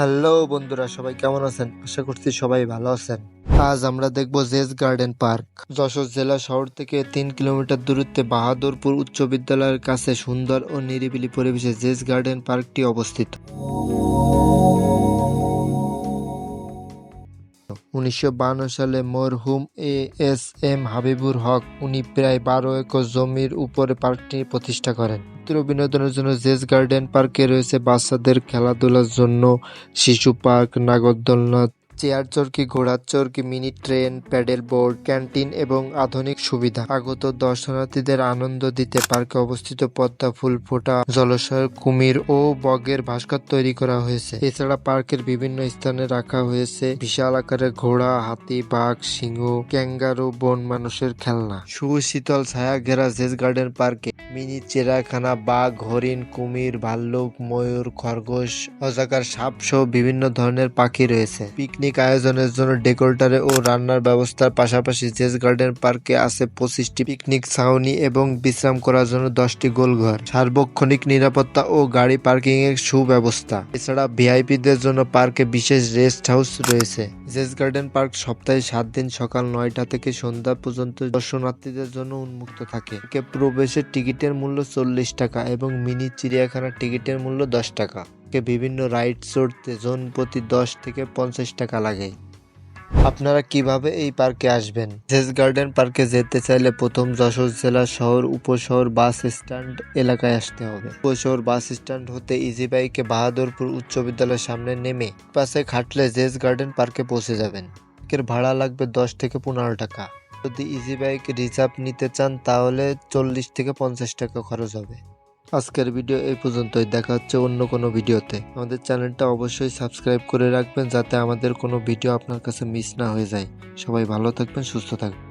Hello বন্ধুরা, সবাই কেমন আছেন? আশা করছি সবাই ভালো আছেন। আজ আমরা দেখব জেস গার্ডেন পার্ক। যশোর জেলা শহর থেকে তিন কিলোমিটার দূরত্বে বাহাদুরপুর উচ্চ বিদ্যালয়ের কাছে সুন্দর ও নিরিবিলি পরিবেশে জেস গার্ডেন পার্কটি অবস্থিত। উনিশশো সালে মরহুম A S M Habibur Haque, উনি প্রায় বারো একর জমির উপরে পার্কটি প্রতিষ্ঠা করেন। বিনোদনের জন্য জেস গার্ডেন পার্কে রয়েছে বাচ্চাদের খেলাধুলার জন্য শিশু পার্ক, নাগরদোলনা চেয়ার চরকি, ঘোড়ার চরকি, mini train, paddle board, canteen এবং আধুনিক সুবিধা। আগত দর্শনার্থীদের আনন্দ দিতে পার্কে অবস্থিত পদ্মা ফুল, ফোটা, জলাশয়, কুমির ও বগের ভাস্কর তৈরি করা হয়েছে। এছাড়া পার্কের বিভিন্ন স্থানে রাখা হয়েছে বিশাল আকারের ঘোড়া, হাতি, বাঘ, সিংহ, ক্যাঙ্গারু, বন মানুষের খেলনা। সুশীতল ছায়া ঘেরা জেস গার্ডেন পার্কে মিনি চেরাখানা, বাঘ, হরিণ, কুমির, ভাল্লুক, ময়ূর, খরগোশ, অজাকার সাপ সহ বিভিন্ন ধরনের পাখি রয়েছে। পিকনিক আয়োজনের জন্য ডেকোরেটরে ও রান্নার ব্যবস্থার পাশাপাশি জেস গার্ডেন পার্কে আছে পঁচিশটি পিকনিক ছাউনি এবং বিশ্রাম করার জন্য দশটি গোলঘর। সার্বক্ষণিক নিরাপত্তা ও গাড়ি পার্কিং এর সুব্যবস্থা। এছাড়া ভিআইপিদের জন্য পার্কে বিশেষ রেস্ট হাউস রয়েছে। জেস গার্ডেন পার্ক সপ্তাহে সাত দিন সকাল নয়টা থেকে সন্ধ্যা পর্যন্ত দর্শনার্থীদের জন্য উন্মুক্ত থাকে। প্রবেশের টিকিটের মূল্য চল্লিশ টাকা এবং মিনি চিড়িয়াখানার টিকিটের মূল্য দশ টাকা। বিভিন্ন রাইড চড়তে জোন প্রতি দশ থেকে পঞ্চাশ টাকা লাগে। আপনারা কীভাবে এই পার্কে আসবেন? জেস গার্ডেন পার্কে যেতে চাইলে প্রথম যশোর জেলা শহর, উপশহর বাস স্ট্যান্ড এলাকায় আসতে হবে। উপশহর বাস স্ট্যান্ড হতে ইজি বাইকে বাহাদুরপুর উচ্চ বিদ্যালয়ের সামনে নেমে পাশে খাটলে জেস গার্ডেন পার্কে পৌঁছে যাবেন। ভাড়া লাগবে দশ থেকে পনেরো টাকা। যদি ইজি বাইক রিজার্ভ নিতে চান, তাহলে চল্লিশ থেকে পঞ্চাশ টাকা খরচ হবে। আজকের ভিডিও এই পর্যন্তই। দেখা হচ্ছে অন্য কোনো ভিডিওতে আমাদের চ্যানেলটা অবশ্যই সাবস্ক্রাইব করে রাখবেন, যাতে আমাদের কোনো ভিডিও আপনার কাছে মিস না হয়ে যায়। সবাই ভালো থাকবেন, সুস্থ থাকবেন।